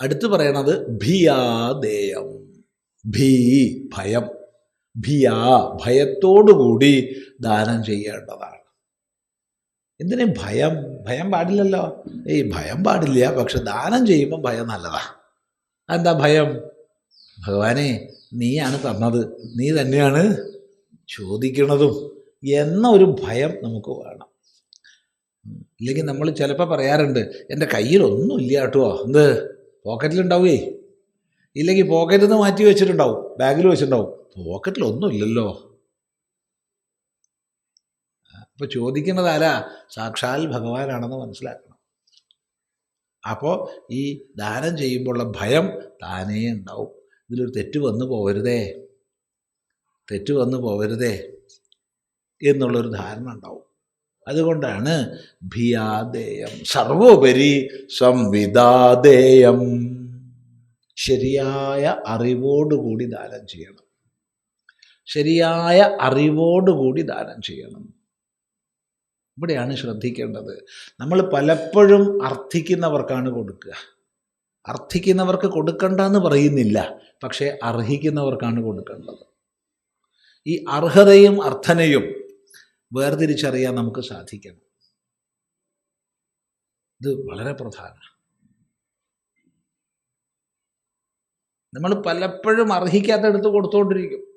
അടുത്ത് പറയണത് ഭിയാദേയം ഭീ ഭയം. ഭിയാ ഭയത്തോടുകൂടി ദാനം ചെയ്യേണ്ടതാണ്. എന്തിനു ഭയം? ഭയം പാടില്ലല്ലോ. ഈ ഭയം പാടില്ല പക്ഷെ ദാനം ചെയ്യുമ്പോൾ ഭയം നല്ലതാ. എന്താ ഭയം? ഭഗവാനെ നീയാണ് തന്നത്. നീ തന്നെയാണ് ചോദിക്കണതും. എന്ന ഒരു ഭയം നമുക്ക് വേണം. ഇല്ലെങ്കിൽ നമ്മൾ ചിലപ്പോൾ പറയാറുണ്ട് എന്റെ കയ്യിലൊന്നും ഇല്ല കേട്ടോ. എന്ത്? പോക്കറ്റിലുണ്ടാവേ ഇല്ലെങ്കിൽ പോക്കറ്റിൽ നിന്ന് മാറ്റി വെച്ചിട്ടുണ്ടാവും. ബാഗിൽ വെച്ചിട്ടുണ്ടാവും. പോക്കറ്റിലൊന്നും ഇല്ലല്ലോ. അപ്പോൾ ചോദിക്കുന്നത് ആരാ? സാക്ഷാൽ ഭഗവാനാണെന്ന് മനസ്സിലാക്കണം. അപ്പോൾ ഈ ദാനം ചെയ്യുമ്പോഴുള്ള ഭയം താനേ ഉണ്ടാവും. ഇതിലൊരു തെറ്റ് വന്നു പോവരുതേ. തെറ്റ് വന്നു പോവരുതേ. എന്നുള്ളൊരു ധാരണ ഉണ്ടാവും. അതുകൊണ്ടാണ് ഭിയാദേയം. സർവോപരി സംവിധാദേയം ശരിയായ അറിവോടുകൂടി ദാനം ചെയ്യണം. ശരിയായ അറിവോടുകൂടി ദാനം ചെയ്യണം. ഇവിടെയാണ് ശ്രദ്ധിക്കേണ്ടത്. നമ്മൾ പലപ്പോഴും അർത്ഥിക്കുന്നവർക്കാണ് കൊടുക്കുക. അർത്ഥിക്കുന്നവർക്ക് കൊടുക്കണ്ട എന്ന് പറയുന്നില്ല. പക്ഷേ അർഹിക്കുന്നവർക്കാണ് കൊടുക്കേണ്ടത്. ഈ അർഹതയും അർത്ഥനയും വേർതിരിച്ചറിയാൻ നമുക്ക് സാധിക്കണം. ഇത് വളരെ പ്രധാന. നമ്മൾ പലപ്പോഴും അർഹിക്കാത്തടുത്ത് കൊടുത്തുകൊണ്ടിരിക്കും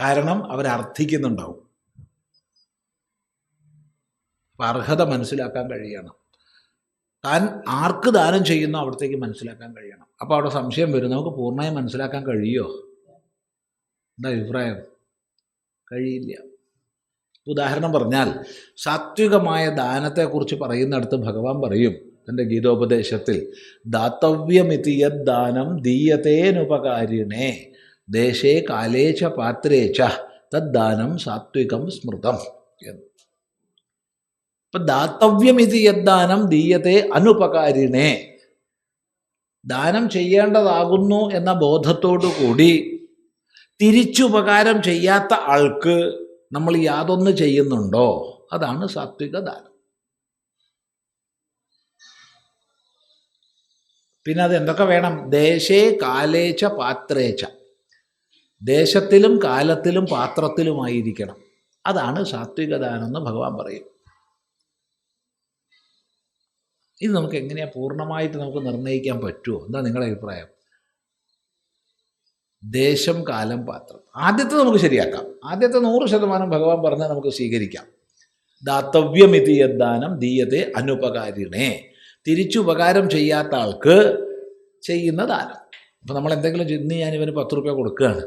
കാരണം അവരർത്ഥിക്കുന്നുണ്ടാവും അപ്പം അർഹത മനസ്സിലാക്കാൻ കഴിയണം. താൻ ആർക്ക് ദാനം ചെയ്യുന്നോ അവിടത്തേക്ക് മനസ്സിലാക്കാൻ കഴിയണം. അപ്പോൾ അവിടെ സംശയം വരും. നമുക്ക് പൂർണമായി മനസ്സിലാക്കാൻ കഴിയുമോ എന്താ അഭിപ്രായം? കഴിയില്ല. ഉദാഹരണം പറഞ്ഞാൽ സാത്വികമായ ദാനത്തെക്കുറിച്ച് പറയുന്നിടത്ത് ഭഗവാൻ പറയും തന്റെ ഗീതോപദേശത്തിൽ ദാത്തവ്യമിതിയ യദ്ദാനം ദീയതേനുപകാരിണേ ദേശേ കാലേ ച പാത്രേ ച തദ്ദാനം സാത്വികം സ്മൃതം എന്ന്. ഇപ്പം ദാത്തവ്യമിതി യദ്ദാനം ദീയത്തെ അനുപകാരിണേ ദാനം ചെയ്യേണ്ടതാകുന്നു എന്ന ബോധത്തോടു കൂടി തിരിച്ചുപകാരം ചെയ്യാത്ത ആൾക്ക് നമ്മൾ യാതൊന്ന് ചെയ്യുന്നുണ്ടോ? അതാണ് സാത്വിക ദാനം. പിന്നെ അത് എന്തൊക്കെ വേണം? ദേശേ കാലേച്ച പാത്രേച്ച ദേശത്തിലും കാലത്തിലും പാത്രത്തിലുമായിരിക്കണം. അതാണ് സാത്വിക ദാനം എന്ന് ഭഗവാൻ പറയും. ഇത് നമുക്ക് എങ്ങനെയാ പൂർണമായിട്ട് നമുക്ക് നിർണയിക്കാൻ പറ്റുമോ എന്താ നിങ്ങളുടെ അഭിപ്രായം? ദേശം കാലം പാത്രം. ആദ്യത്തെ നമുക്ക് ശരിയാക്കാം. ആദ്യത്തെ നൂറ് ശതമാനം ഭഗവാൻ പറഞ്ഞാൽ നമുക്ക് സ്വീകരിക്കാം. ദാത്തവ്യമിതി യദ്ദാനം ദീയത്തെ അനുപകാരിണേ. തിരിച്ചുപകാരം ചെയ്യാത്ത ആൾക്ക് ചെയ്യുന്ന ദാനം. അപ്പം നമ്മൾ എന്തെങ്കിലും ചിന്തി ഞാൻ ഇവന് പത്ത് റുപ്യ കൊടുക്കുകയാണ്.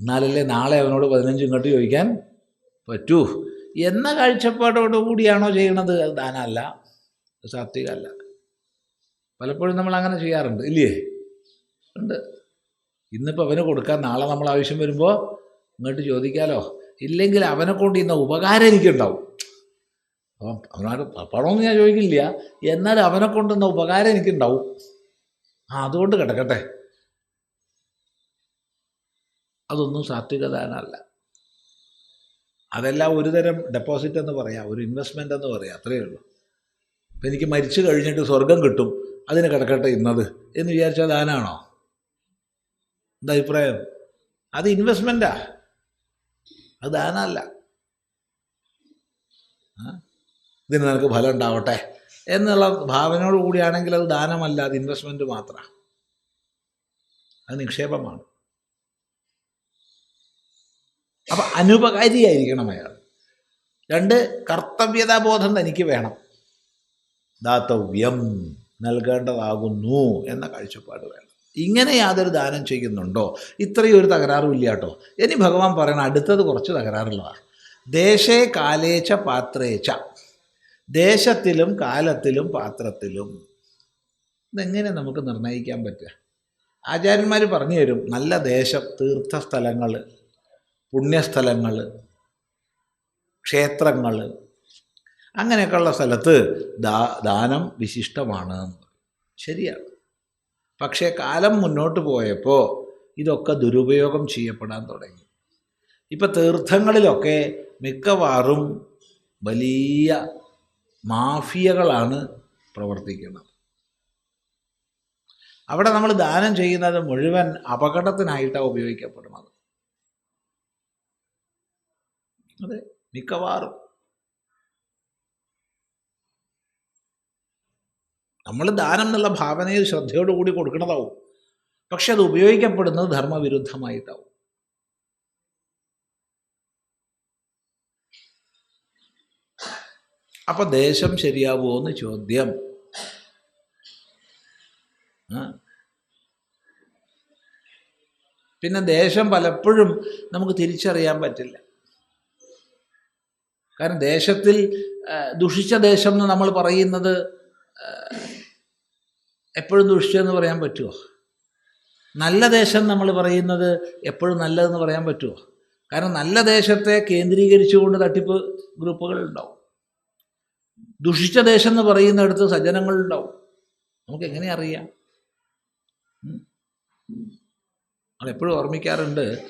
എന്നാലല്ലേ നാളെ അവനോട് പതിനഞ്ച് ഇങ്ങോട്ട് ചോദിക്കാൻ പറ്റൂ. എന്ന കാഴ്ചപ്പാടോടു കൂടിയാണോ ചെയ്യണത്? അത് ദാനമല്ല. സാത്വികമല്ല. പലപ്പോഴും നമ്മൾ അങ്ങനെ ചെയ്യാറുണ്ട്. ഇല്ലേ? ഉണ്ട്. ഇന്നിപ്പോൾ അവന് കൊടുക്കാൻ നാളെ നമ്മൾ ആവശ്യം വരുമ്പോൾ ഇങ്ങോട്ട് ചോദിക്കാലോ? ഇല്ലെങ്കിൽ അവനെ കൊണ്ട് ഇന്ന ഉപകാരം എനിക്കുണ്ടാവും. അപ്പം അവനോട് പണമൊന്നും ഞാൻ ചോദിക്കില്ല. എന്നാൽ അവനെ കൊണ്ടുന്ന ഉപകാരം എനിക്കുണ്ടാവും. ആ അതുകൊണ്ട് കിടക്കട്ടെ. അതൊന്നും സാത്വികതാനല്ല. അതെല്ലാം ഒരു തരം ഡെപ്പോസിറ്റ് എന്ന് പറയാം. ഒരു ഇൻവെസ്റ്റ്മെന്റ് എന്ന് പറയാം. അത്രയേ ഉള്ളൂ. അപ്പം എനിക്ക് മരിച്ചു കഴിഞ്ഞിട്ട് സ്വർഗം കിട്ടും. അതിന് കിടക്കട്ടെ ഇന്നത് എന്ന് വിചാരിച്ചാൽ ദാനാണോ? എന്താ അഭിപ്രായം? അത് ഇൻവെസ്റ്റ്മെന്റാ അത് ദാനമല്ല? ഇതിന് നിനക്ക് ഫലം ഉണ്ടാവട്ടെ എന്നുള്ള ഭാവനയോട് കൂടിയാണെങ്കിൽ അത് ദാനമല്ല അത് ഇൻവെസ്റ്റ്മെന്റ് മാത്രമാണ് അത് നിക്ഷേപമാണ്. അപ്പം അനുപകാരിയായിരിക്കണം അയാൾ. രണ്ട് കർത്തവ്യതാബോധം തനിക്ക് വേണം. ദാതവ്യം നൽകേണ്ടതാകുന്നു എന്ന കാഴ്ചപ്പാട് വേണം. ഇങ്ങനെ യാതൊരു ദാനം ചെയ്യുന്നുണ്ടോ? ഇത്രയും ഒരു തകരാറും ഇല്ല കേട്ടോ. ഇനി ഭഗവാൻ പറയണം അടുത്തത് കുറച്ച് തകരാറുള്ളതാണ്. ദേശേ കാലേച്ച പാത്രേച്ച. ദേശത്തിലും കാലത്തിലും പാത്രത്തിലും. ഇതെങ്ങനെ നമുക്ക് നിർണയിക്കാൻ പറ്റുക? ആചാര്യന്മാർ പറഞ്ഞു തരും നല്ല ദേശം തീർത്ഥസ്ഥലങ്ങൾ പുണ്യസ്ഥലങ്ങൾ ക്ഷേത്രങ്ങൾ അങ്ങനെയൊക്കെയുള്ള സ്ഥലത്ത് ദാനം വിശിഷ്ടമാണ്. ശരിയാണ്. പക്ഷേ കാലം മുന്നോട്ട് പോയപ്പോൾ ഇതൊക്കെ ദുരുപയോഗം ചെയ്യപ്പെടാൻ തുടങ്ങി. ഇപ്പം തീർത്ഥങ്ങളിലൊക്കെ മിക്കവാറും വലിയ മാഫിയകളാണ് പ്രവർത്തിക്കുന്നത്. അവിടെ നമ്മൾ ദാനം ചെയ്യുന്നത് മുഴുവൻ അപകടത്തിനായിട്ടാണ് ഉപയോഗിക്കപ്പെടുന്നത്. അതെ മിക്കവാറും. നമ്മൾ ദാനം എന്നുള്ള ഭാവനയിൽ ശ്രദ്ധയോടുകൂടി കൊടുക്കുന്നതാവും പക്ഷെ അത് ഉപയോഗിക്കപ്പെടുന്നത് ധർമ്മവിരുദ്ധമായിട്ടാവും. അപ്പൊ ദേശം ശരിയാവുമോ എന്ന് ചോദ്യം. പിന്നെ ദേശം പലപ്പോഴും നമുക്ക് തിരിച്ചറിയാൻ പറ്റില്ല. കാരണം ദേശത്തിൽ ദുഷിച്ച ദേശം എന്ന് നമ്മൾ പറയുന്നത് എപ്പോഴും ദുഷിച്ചെന്ന് പറയാൻ പറ്റുമോ നല്ല ദേശം നമ്മൾ പറയുന്നത് എപ്പോഴും നല്ലതെന്ന് പറയാൻ പറ്റുമോ കാരണം നല്ല ദേശത്തെ കേന്ദ്രീകരിച്ചുകൊണ്ട് തട്ടിപ്പ് ഗ്രൂപ്പുകൾ ഉണ്ടാവും. ദുഷിച്ച ദേശം എന്ന് പറയുന്നിടത്ത് സജ്ജനങ്ങളുണ്ടാവും നമുക്ക് എങ്ങനെ അറിയാം? അതെപ്പോഴും ഓർമ്മിക്കാറുണ്ട്.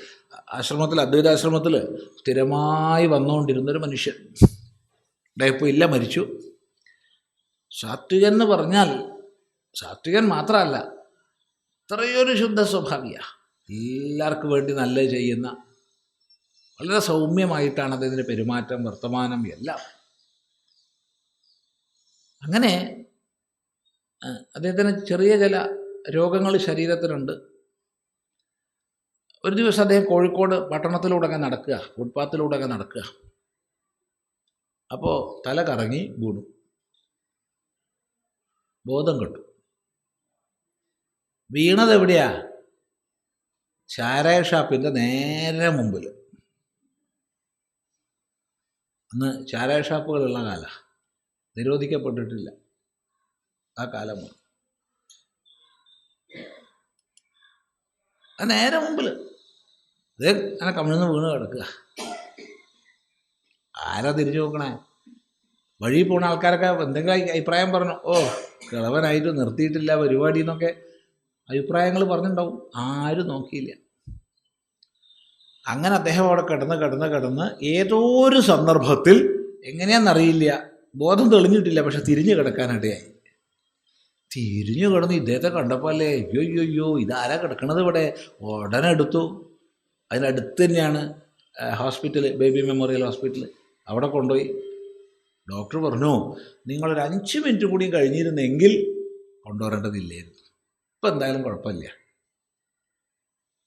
ആശ്രമത്തിൽ അദ്വൈതാശ്രമത്തിൽ സ്ഥിരമായി വന്നുകൊണ്ടിരുന്നൊരു മനുഷ്യൻ. ഇപ്പോൾ ഇല്ല മരിച്ചു. സാത്വികൻ എന്ന് പറഞ്ഞാൽ സാത്വികൻ മാത്രമല്ല ഇത്രയൊരു ശുദ്ധ സ്വഭാവിയ എല്ലാവർക്കും വേണ്ടി നല്ല ചെയ്യുന്ന വളരെ സൗമ്യമായിട്ടാണ് അദ്ദേഹത്തിന്റെ പെരുമാറ്റം വർത്തമാനം എല്ലാം. അങ്ങനെ അദ്ദേഹത്തിന് ചെറിയ ചില രോഗങ്ങൾ ശരീരത്തിലുണ്ട്. ഒരു ദിവസം അദ്ദേഹം കോഴിക്കോട് പട്ടണത്തിലൂടെയൊക്കെ നടക്കുക ഫുട്പാത്തിലൂടെയൊക്കെ നടക്കുക. അപ്പോൾ തല കറങ്ങി വീണു. ബോധം കിട്ടും. വീണത് എവിടെയാ? ചാരായ ഷാപ്പിന്റെ നേരെ മുമ്പിൽ അന്ന് ചാരായ ഷാപ്പുകളുള്ള കാല. നിരോധിക്കപ്പെട്ടിട്ടില്ല. ആ കാലമാണ് ആ നേരെ മുമ്പിൽ അതേ അങ്ങനെ കമിഴ്ന്ന് വീണ് കിടക്കുക. ആരാ തിരിച്ചു നോക്കണേ? വഴി പോണ ആൾക്കാരൊക്കെ എന്തെങ്കിലും അഭി- അഭിപ്രായം പറഞ്ഞു. ഓ കിളവനായിട്ട് നിർത്തിയിട്ടില്ല പരിപാടി എന്നൊക്കെ അഭിപ്രായങ്ങൾ പറഞ്ഞിട്ടുണ്ടാവും ആരും നോക്കിയില്ല. അങ്ങനെ അദ്ദേഹം അവിടെ കിടന്ന് കിടന്ന് കിടന്ന് ഏതോ ഒരു സന്ദർഭത്തിൽ എങ്ങനെയാണെന്നറിയില്ല ബോധം തെളിഞ്ഞിട്ടില്ല പക്ഷെ തിരിഞ്ഞു കിടക്കാനിടയായി. തിരിഞ്ഞു കിടന്ന് ഇദ്ദേഹത്തെ കണ്ടപ്പോൾ അല്ലേ അയ്യോ അയ്യോ അയ്യോ ഇതാരാ കിടക്കണത് ഇവിടെ? ഉടനെ എടുത്തു. അതിനടുത്ത് തന്നെയാണ് ഹോസ്പിറ്റൽ ബേബി മെമ്മോറിയൽ ഹോസ്പിറ്റൽ അവിടെ കൊണ്ടുപോയി. ഡോക്ടർ പറഞ്ഞു നിങ്ങളൊരു അഞ്ച് മിനിറ്റ് കൂടി കഴിഞ്ഞിരുന്നെങ്കിൽ കൊണ്ടുവരേണ്ടതില്ലായിരുന്നു ഇപ്പം എന്തായാലും കുഴപ്പമില്ല.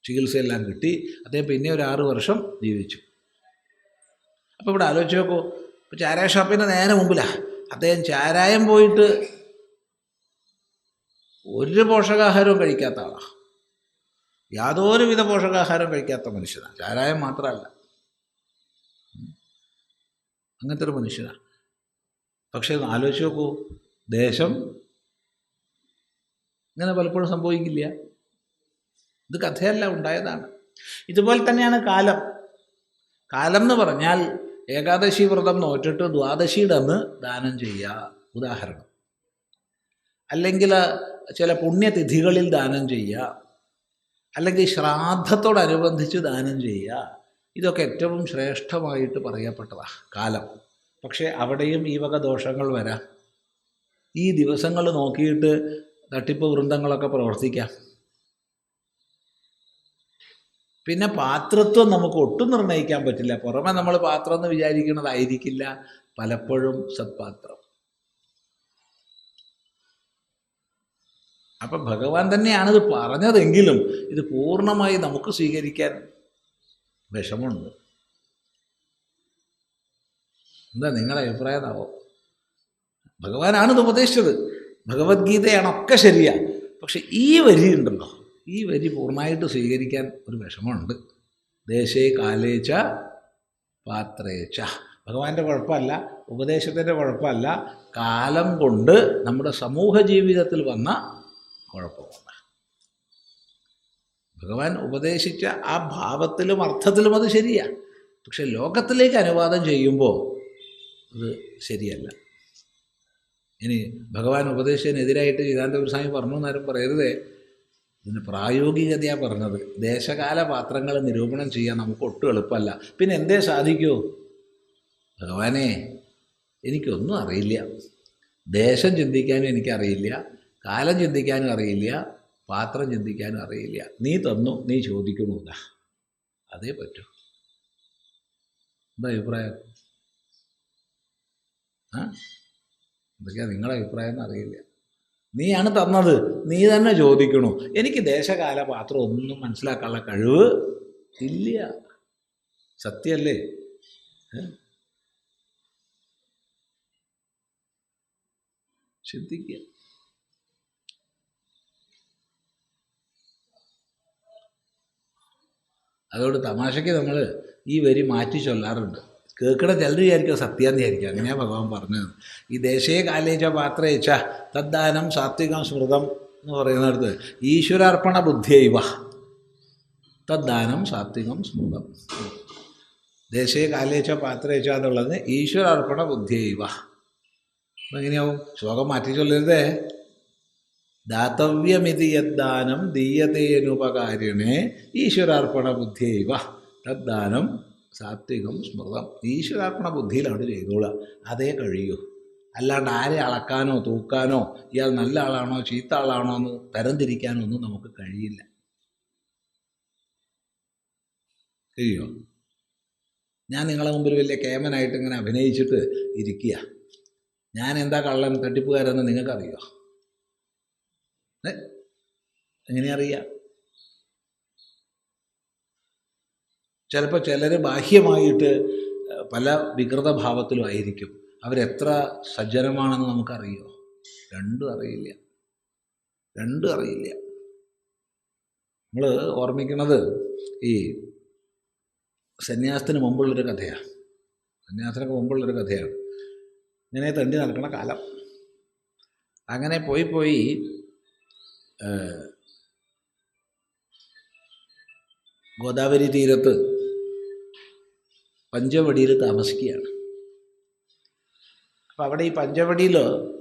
ചികിത്സയെല്ലാം കിട്ടി. അദ്ദേഹം പിന്നെ ഒരു ആറ് വർഷം ജീവിച്ചു. അപ്പോൾ ഇവിടെ ആലോചിച്ച് നോക്കൂ ഇപ്പോൾ ചാരായ ഷോപ്പിന്റെ നേരെ മുമ്പിലാണ് അദ്ദേഹം ചാരായം പോയിട്ട് ഒരു പോഷകാഹാരവും കഴിക്കാത്ത ആളാണ് യാതൊരുവിധ പോഷകാഹാരം കഴിക്കാത്ത മനുഷ്യനാണ് ചാരായം മാത്രമല്ല. അങ്ങനത്തെ ഒരു മനുഷ്യനാണ് പക്ഷേ ആലോചിച്ച് നോക്കൂ. ദേശം ഇങ്ങനെ പലപ്പോഴും സംഭവിക്കില്ല. ഇത് കഥയല്ല ഉണ്ടായതാണ്. ഇതുപോലെ തന്നെയാണ് കാലം. കാലം എന്ന് പറഞ്ഞാൽ ഏകാദശി വ്രതം നോറ്റിട്ട് ദ്വാദശിയുടെ അന്ന് ദാനം ചെയ്യുക. ഉദാഹരണം. അല്ലെങ്കിൽ ചില പുണ്യതിഥികളിൽ ദാനം ചെയ്യുക. അല്ലെങ്കിൽ ശ്രാദ്ധത്തോടനുബന്ധിച്ച് ദാനം ചെയ്യുക. ഇതൊക്കെ ഏറ്റവും ശ്രേഷ്ഠമായിട്ട് പറയപ്പെട്ടതാണ് കാലം. പക്ഷേ അവിടെയും ഈ വക ദോഷങ്ങൾ വരാം. ഈ ദിവസങ്ങൾ നോക്കിയിട്ട് തട്ടിപ്പ് വൃന്ദങ്ങളൊക്കെ പ്രവർത്തിക്കാം. പിന്നെ പാത്രത്വം നമുക്ക് ഒട്ടും നിർണയിക്കാൻ പറ്റില്ല. പുറമെ നമ്മൾ പാത്രം എന്ന് വിചാരിക്കുന്നതായിരിക്കില്ല. പലപ്പോഴും സത്പാത്രം. അപ്പം ഭഗവാൻ തന്നെയാണ് ഇത് പറഞ്ഞതെങ്കിലും ഇത് പൂർണമായി നമുക്ക് സ്വീകരിക്കാൻ വിഷമമുണ്ട്. എന്താ നിങ്ങളുടെ അഭിപ്രായം എന്നാവോ? ഭഗവാനാണ് ഇത് ഉപദേശിച്ചത്. ഭഗവത്ഗീതയാണ് ഒക്കെ ശരിയാ. പക്ഷെ ഈ വരി ഉണ്ടല്ലോ ഈ വരി പൂർണമായിട്ട് സ്വീകരിക്കാൻ ഒരു വിഷമമുണ്ട്. ദേശേ കാലേച്ച പാത്രേച്ച ഭഗവാന്റെ കുഴപ്പമല്ല ഉപദേശത്തിന്റെ കുഴപ്പമല്ല. കാലം കൊണ്ട് നമ്മുടെ സമൂഹ ജീവിതത്തിൽ വന്ന കുഴപ്പമുണ്ട്. ഭഗവാൻ ഉപദേശിച്ച ആ ഭാവത്തിലും അർത്ഥത്തിലും അത് ശരിയാ. പക്ഷെ ലോകത്തിലേക്ക് അനുവാദം ചെയ്യുമ്പോൾ അത് ശരിയല്ല. ഇനി ഭഗവാൻ ഉപദേശത്തിനെതിരായിട്ട് ചിദാനന്ദപുര സ്വാമി പറഞ്ഞു എന്നാരും പറയരുതേ. ഇതിന് പ്രായോഗികതയാണ് പറഞ്ഞത്. ദേശകാല പാത്രങ്ങൾ നിരൂപണം ചെയ്യാൻ നമുക്ക് ഒട്ടും എളുപ്പമല്ല. പിന്നെ എന്തേ സാധിക്കൂ? ഭഗവാനെ എനിക്കൊന്നും അറിയില്ല. ദേശം ചിന്തിക്കാനും എനിക്കറിയില്ല. കാലം ചിന്തിക്കാനും അറിയില്ല. പാത്രം ചിന്തിക്കാനും അറിയില്ല. നീ തന്നു നീ ചോദിക്കണമില്ല അതേ പറ്റൂ. എന്താ അഭിപ്രായം? ആ? എന്തൊക്കെയാ നിങ്ങളുടെ അഭിപ്രായം അറിയില്ല. നീയാണ് തന്നത്. നീ തന്നെ ചോദിക്കണു. എനിക്ക് ദേശകാല പാത്രം ഒന്നും മനസ്സിലാക്കാനുള്ള കഴിവ് ഇല്ല. സത്യല്ലേ ഏ? ചിന്തിക്കുക. അതുകൊണ്ട് തമാശയ്ക്ക് നമ്മൾ ഈ വരി മാറ്റി ചൊല്ലാറുണ്ട്. കേൾക്കണ ചിലർ വിചാരിക്കും സത്യാന്ന് വിചാരിക്കും അങ്ങനെയാണ് ഭഗവാൻ പറഞ്ഞത്. ഈ ദേശീയ കാലേച്ച പാത്രയച്ച തദ്ദാനം സാത്വികം സ്മൃതം എന്ന് പറയുന്നിടത്ത് ഈശ്വരാർപ്പണ ബുദ്ധിയൈവ. തദ്ദാനം സാത്വികം സ്മൃതം. ദേശീയ കാലേച്ച പാത്രയച്ച എന്നുള്ളത് ഈശ്വരാർപ്പണ ബുദ്ധിയൈവ. എങ്ങനെയാവും? ശ്ലോകം മാറ്റി ചൊല്ലരുതേ. ദാതവ്യമിതി യദ്ദാനം ദീയതേനുപകാരിണേ ഈശ്വരാർപ്പണ ബുദ്ധിയൈവ. തദ്ദാനം സാത്വികം സ്മൃതം. ഈശ്വരാർപ്പണ ബുദ്ധിയിലാണ് ചെയ്തോളുക. അതേ കഴിയൂ. അല്ലാണ്ട് ആരെ അളക്കാനോ തൂക്കാനോ ഇയാൾ നല്ല ആളാണോ ചീത്ത ആളാണോ എന്ന് തരംതിരിക്കാനോ ഒന്നും നമുക്ക് കഴിയില്ല. കഴിയോ? ഞാൻ നിങ്ങളെ മുമ്പിൽ വലിയ കേമനായിട്ട് ഇങ്ങനെ അഭിനയിച്ചിട്ട് ഇരിക്കുക. ഞാൻ എന്താ കള്ളൻ തട്ടിപ്പുകാരെന്ന് നിങ്ങൾക്കറിയോ? ഏ? എങ്ങനെയാ അറിയാം? ചിലപ്പോൾ ചിലർ ബാഹ്യമായിട്ട് പല വികൃത ഭാവത്തിലും ആയിരിക്കും. അവരെത്ര സജ്ജനമാണെന്ന് നമുക്കറിയോ? രണ്ടും അറിയില്ല. രണ്ടും അറിയില്ല. നമ്മൾ ഓർമ്മിക്കുന്നത് ഈ സന്യാസത്തിന് മുമ്പുള്ളൊരു കഥയാണ് സന്യാസത്തിനൊക്കെ മുമ്പുള്ളൊരു കഥയാണ്. ഇങ്ങനെ തണ്ടി നടക്കണ കാലം. അങ്ങനെ പോയി പോയി ഗോദാവരി തീരത്ത് പഞ്ചവടിയിൽ താമസിക്കുകയാണ്. അപ്പം അവിടെ ഈ പഞ്ചവടിയിൽ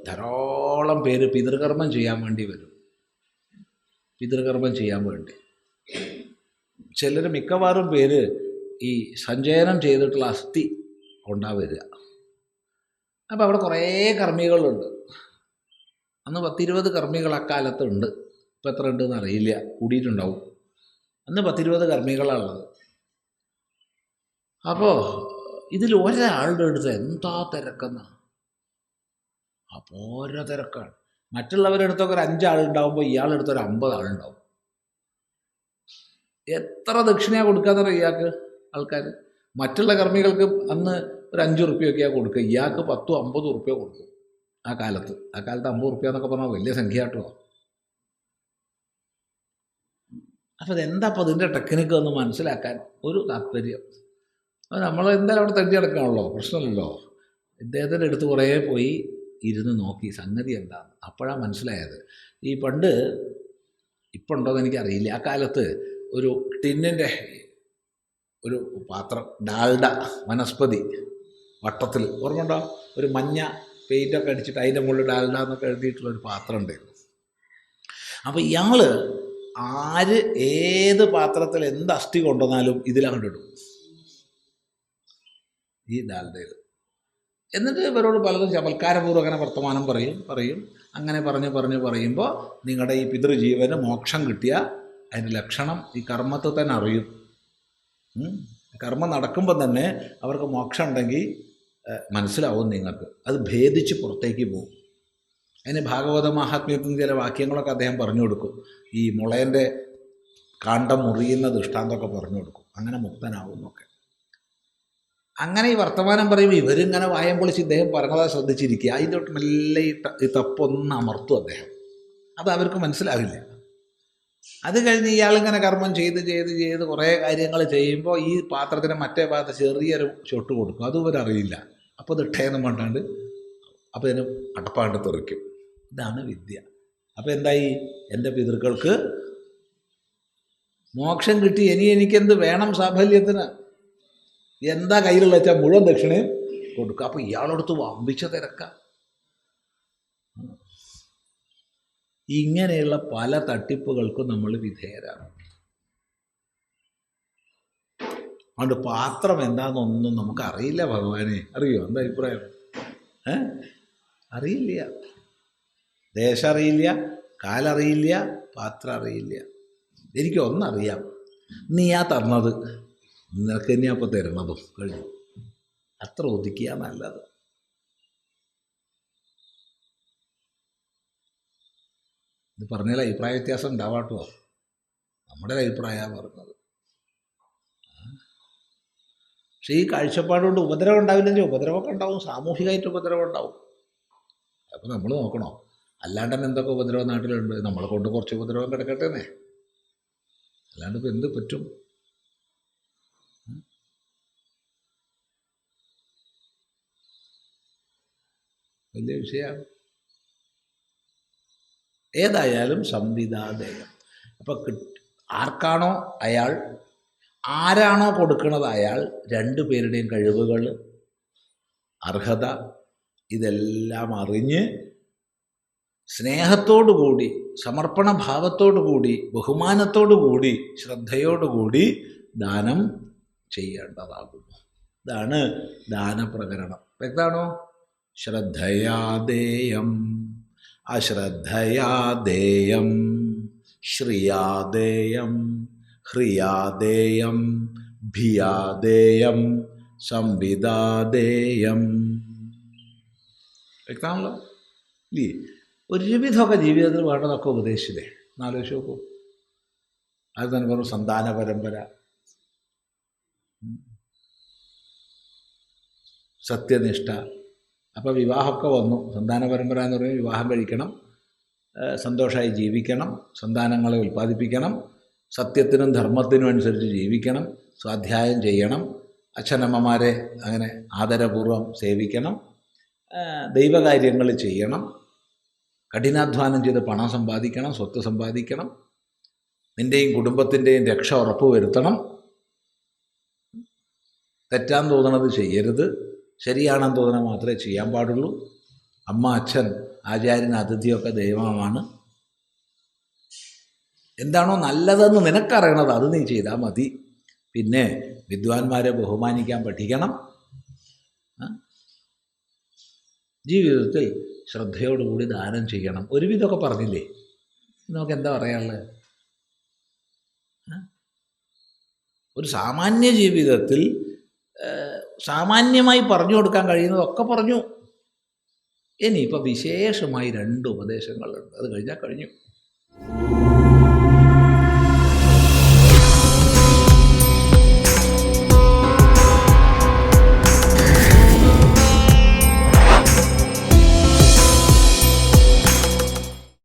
ധാരാളം പേര് പിതൃകർമ്മം ചെയ്യാൻ വേണ്ടി വരും. പിതൃകർമ്മം ചെയ്യാൻ വേണ്ടി. ചിലർ മിക്കവാറും പേര് ഈ സഞ്ചയനം ചെയ്തിട്ടുള്ള അസ്ഥി കൊണ്ടാവരിക അപ്പം അവിടെ കുറേ കർമ്മികളുണ്ട്. അന്ന് പത്തിരുപത് കർമ്മികൾ അക്കാലത്തുണ്ട്. ഇപ്പം എത്ര ഉണ്ടെന്ന് അറിയില്ല. കൂടിയിട്ടുണ്ടാവും. അന്ന് പത്തിരുപത് കർമ്മികളാണ് ഉള്ളത് അപ്പോൾ ഇതിൽ ഒരാളുടെ അടുത്ത് എന്താ തിരക്കെന്ന? അപ്പോര തിരക്കാണ്. മറ്റുള്ളവരുടെ അടുത്തൊക്കെ ഒരു അഞ്ചാളുണ്ടാവുമ്പോൾ ഇയാളുടെ അടുത്ത് ഒരു അമ്പത് ആളുണ്ടാവും എത്ര ദക്ഷിണയാണ് കൊടുക്കാന്നറിയാം ഇയാൾക്ക് ആൾക്കാർ മറ്റുള്ള കർമ്മികൾക്ക് അന്ന് ഒരു അഞ്ച് ഉറുപ്പ്യൊക്കെയാണ് കൊടുക്കുക. ഇയാൾക്ക് പത്തും അമ്പതും ഉറുപ്പ്യ കൊടുക്കും ആ കാലത്ത്. ആ കാലത്ത് അമ്പത് ഉറുപ്പ്യ എന്നൊക്കെ പറഞ്ഞാൽ വലിയ സംഖ്യ കേട്ടോ അപ്പോൾ അതെന്താ അപ്പോൾ അതിന്റെ ടെക്നിക്ക് ഒന്ന് മനസ്സിലാക്കാൻ ഒരു താല്പര്യം അത് നമ്മൾ എന്തായാലും അവിടെ തട്ടി അടക്കാണല്ലോ പ്രശ്നമല്ലല്ലോ. ഇദ്ദേഹത്തിന്റെ അടുത്ത് കുറേ പോയി ഇരുന്ന് നോക്കി സംഗതി എന്താണ് അപ്പോഴാണ് മനസ്സിലായത്. ഈ പണ്ട് ഇപ്പം ഉണ്ടോയെന്ന് എനിക്കറിയില്ല. ആ കാലത്ത് ഒരു ടിന്നിന്റെ ഒരു പാത്രം ഡാൽഡ വനസ്പതി വട്ടത്തിൽ. ഓർമ്മയുണ്ടോ? ഒരു മഞ്ഞ പെയിന്റൊക്കെ അടിച്ചിട്ട് അതിന്റെ മുകളിൽ ഡാൽഡ എന്നൊക്കെ എഴുതിയിട്ടുള്ള ഒരു പാത്രം ഉണ്ടായിരുന്നു. അപ്പോൾ ഇയാൾ ആര് ഏത് പാത്രത്തിൽ എന്ത് അസ്ഥി കൊണ്ടുവന്നാലും ഇതിലങ്ങോട്ട് ഇടും. ഈ ഡാൽഡയിൽ എന്നിട്ട് ഇവരോട് പലതും ചമൽക്കാരപൂർവം അങ്ങനെ വർത്തമാനം പറയും പറയും. അങ്ങനെ പറഞ്ഞ് പറഞ്ഞ് പറയുമ്പോൾ നിങ്ങളുടെ ഈ പിതൃജീവന് മോക്ഷം കിട്ടിയ അതിന്റെ ലക്ഷണം ഈ കർമ്മത്തിൽ തന്നെ അറിയും. കർമ്മം നടക്കുമ്പോൾ തന്നെ അവർക്ക് മോക്ഷം ഉണ്ടെങ്കിൽ മനസ്സിലാവും നിങ്ങൾക്ക്. അത് ഭേദിച്ച് പുറത്തേക്ക് പോകും. അതിന് ഭാഗവത മഹാത്മ്യത്തിൽ ചില വാക്യങ്ങളൊക്കെ അദ്ദേഹം പറഞ്ഞു കൊടുക്കും. ഈ മുളയന്റെ കാണ്ടം മുറിയുന്ന ദൃഷ്ടാന്തമൊക്കെ പറഞ്ഞു കൊടുക്കും. അങ്ങനെ മുക്തനാവും എന്നൊക്കെ. അങ്ങനെ ഈ വർത്തമാനം പറയുമ്പോൾ ഇവരിങ്ങനെ വായം പൊളിച്ച് ഇദ്ദേഹം പറഞ്ഞതാ ശ്രദ്ധിച്ചിരിക്കുക. അതിന്റെ തൊട്ട് മെല്ലെ ഈ തപ്പൊന്ന് അമർത്തും അദ്ദേഹം. അത് അവർക്ക് മനസ്സിലാവില്ല. അത് കഴിഞ്ഞ് ഇയാളിങ്ങനെ കർമ്മം ചെയ്ത് ചെയ്ത് ചെയ്ത് കുറേ കാര്യങ്ങൾ ചെയ്യുമ്പോൾ ഈ പാത്രത്തിന് മറ്റേ ഭാഗത്ത് ചെറിയൊരു ചൊട്ട് കൊടുക്കും. അതും ഇവരറിയില്ല. അപ്പോൾ ഇത് ഇട്ടേന്ന് പറഞ്ഞാണ്ട് അപ്പോൾ ഇതിന് അടപ്പാണ്ട് തെറിക്കും. ഇതാണ് വിദ്യ. അപ്പോൾ എന്തായി? എന്റെ പിതൃക്കൾക്ക് മോക്ഷം കിട്ടി. ഇനി എനിക്കെന്ത് വേണം സാഫല്യത്തിന്? എന്താ കയ്യിലുള്ള വെച്ചാൽ മുഴുവൻ ദക്ഷിണയും കൊടുക്കുക. അപ്പോൾ ഇയാളടുത്ത് വമ്പിച്ച തിരക്ക. ഇങ്ങനെയുള്ള പല തട്ടിപ്പുകൾക്കും നമ്മൾ വിധേയരാണ്. അതുകൊണ്ട് പാത്രം എന്താണെന്നൊന്നും നമുക്ക് അറിയില്ല ഭഗവാനെ. അറിയോ? എന്താ അഭിപ്രായം? ഏ? അറിയില്ല. ദേശം അറിയില്ല കാലറിയില്ല പാത്രം അറിയില്ല. എനിക്ക് ഒന്നറിയാം ആ തന്നത്. നിനക്ക് തന്നെ അപ്പോൾ തരണതും. കഴിഞ്ഞു. അത്ര ഒതുക്കിയ നല്ലത്. ഇത് പറഞ്ഞാൽ അഭിപ്രായ വ്യത്യാസം ഉണ്ടാവാട്ടോ. നമ്മുടെ അഭിപ്രായമാണ് പറഞ്ഞത്. പക്ഷേ ഈ കാഴ്ചപ്പാടുകൊണ്ട് ഉപദ്രവം ഉണ്ടാവില്ലെങ്കിൽ ഉപദ്രവമൊക്കെ ഉണ്ടാവും. സാമൂഹികമായിട്ട് ഉപദ്രവം ഉണ്ടാവും. അപ്പോൾ നമ്മൾ നോക്കണോ? അല്ലാണ്ട് തന്നെ എന്തൊക്കെ ഉപദ്രവം നാട്ടിലുണ്ട്? നമ്മളെ കൊണ്ട് കുറച്ച് ഉപദ്രവം കിടക്കട്ടെന്നേ അല്ലാണ്ട് ഇപ്പം എന്ത് പറ്റും? വലിയ വിഷയമാണ്. ഏതായാലും സംവിധാദേയം. അപ്പോൾ ആർക്കാണോ അയാൾ ആരാണോ കൊടുക്കുന്നത് അയാൾ രണ്ടു പേരുടെയും കഴിവുകൾ അർഹത ഇതെല്ലാം അറിഞ്ഞ് സ്നേഹത്തോടുകൂടി സമർപ്പണ ഭാവത്തോടുകൂടി ബഹുമാനത്തോടുകൂടി ശ്രദ്ധയോടുകൂടി ദാനം ചെയ്യേണ്ടതാകുന്നു. ഇതാണ് ദാനപ്രകരണം. വ്യക്തമാണോ? ശ്രദ്ധയാദേയം അശ്രദ്ധയാദേയം ശ്രിയാദേയം ഹ്രിയാദേയം ഭിയാദേയം സംവിധാദേയം വ്യക്തമാണല്ലോ ഇല്ലേ? ഒരുവിധമൊക്കെ ജീവിതത്തിൽ വേണ്ടതൊക്കെ ഉപദേശിച്ചില്ലേ? എന്നാലോചിച്ച് നോക്കൂ. അത് തന്നെ പറഞ്ഞു സന്താന പരമ്പര. സത്യനിഷ്ഠ. അപ്പോൾ വിവാഹമൊക്കെ വന്നു. സന്താന പരമ്പര എന്ന് പറയുമ്പോൾ വിവാഹം കഴിക്കണം. സന്തോഷമായി ജീവിക്കണം. സന്താനങ്ങളെ ഉൽപ്പാദിപ്പിക്കണം. സത്യത്തിനും ധർമ്മത്തിനും അനുസരിച്ച് ജീവിക്കണം. സ്വാധ്യായം ചെയ്യണം. അച്ഛനമ്മമാരെ അങ്ങനെ ആദരപൂർവം സേവിക്കണം. ദൈവകാര്യങ്ങൾ ചെയ്യണം. കഠിനാധ്വാനം ചെയ്ത് പണം സമ്പാദിക്കണം. സ്വത്ത് സമ്പാദിക്കണം. നിന്റെയും കുടുംബത്തിന്റെയും രക്ഷ ഉറപ്പ് വരുത്തണം തെറ്റാൻ തോന്നണത് ചെയ്യരുത്. ശരിയാണെന്ന് തോന്നുന്ന മാത്രമേ ചെയ്യാൻ പാടുള്ളൂ. അമ്മ അച്ഛൻ ആചാര്യൻ അതിഥിയൊക്കെ ദൈവമാണ്. എന്താണോ നല്ലതെന്ന് നിനക്കറിയണത് അത് നീ ചെയ്താൽ മതി. പിന്നെ വിദ്വാൻമാരെ ബഹുമാനിക്കാൻ പഠിക്കണം? ജീവിതത്തിൽ ശ്രദ്ധയോടുകൂടി ദാനം ചെയ്യണം. ഒരുവിധമൊക്കെ പറഞ്ഞില്ലേ? നമുക്ക് എന്താ പറയാനുള്ളത്? ഒരു സാമാന്യ ജീവിതത്തിൽ സാമാന്യമായി പറഞ്ഞു കൊടുക്കാൻ കഴിയുന്നതൊക്കെ പറഞ്ഞു. ഇനിയിപ്പോൾ വിശേഷമായി രണ്ട് ഉപദേശങ്ങളുണ്ട്. അത് കഴിഞ്ഞാൽ കഴിഞ്ഞു.